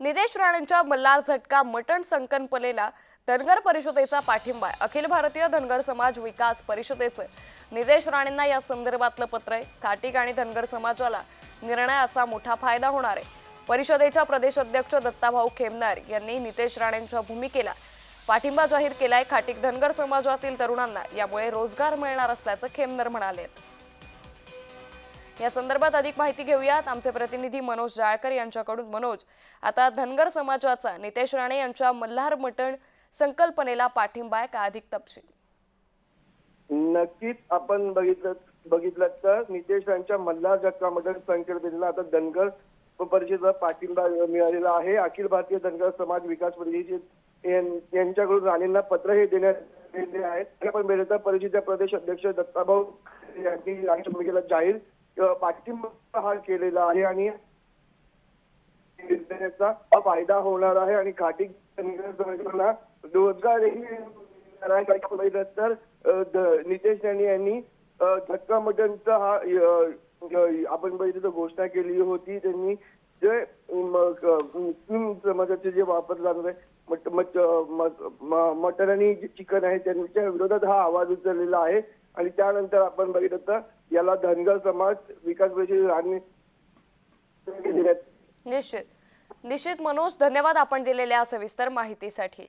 नितेश राणेंच्या मल्हार झटका मटण संकल्पनेला धनगर परिषदेचा पाठिंबा आहे. अखिल भारतीय धनगर समाज विकास परिषदेचं नितेश राणेंना या संदर्भातलं पत्र आहे. खाटीक आणि धनगर समाजाला निर्णयाचा मोठा फायदा होणार आहे. परिषदेच्या प्रदेश अध्यक्ष दत्ताभाऊ खेमनार यांनी नितेश राणेंच्या भूमिकेला पाठिंबा जाहीर केलाय. खाटीक धनगर समाजातील तरुणांना यामुळे रोजगार मिळणार असल्याचं खेमनर म्हणाले या संदर्भात अधिक माहिती घेऊयात. आमचे प्रतिनिधी मनोज जाळकर यांच्याकडून. मनोज आता धनगर समाजाचा नितेश राणे यांच्या मल्हार मटण संकल्पनेला पाठिंबा आहे का? अधिक तपशील. नक्कीच आपण बघितलं बघितलं तर नितेश यांच्या मल्हार जक्का मटण संकल्पनेला आता धनगर परिषदेचा पाठिंबा मिळालेला आहे. अखिल भारतीय धनगर समाज विकास परिषद यांच्याकडून राणेंना पत्र हे देण्यात आले आहे आणि परिषदेच्या प्रदेश अध्यक्ष दत्ताभाऊ यांनी राणेच्या भूमिकेला जाहीर पाठिंबा हा केलेला आहे आणि निर्णयाचा फायदा होणार आहे आणि खाटी रोजगारही तर नितेश राणे यांनी धक्का मटनचा हा आपण बघितलं तर घोषणा केली होती. त्यांनी जे म- मुस्लिम समाजाचे जे वापरलं जाणार आहे आणि जे चिकन आहे त्यांच्या विरोधात हा आवाज उचललेला आहे. आणि त्यानंतर आपण बघितलं तर याला धनगर समाज विकास परिषद निश्चित. निश्चित मनोज धन्यवाद आपण दिलेल्या सविस्तर माहितीसाठी.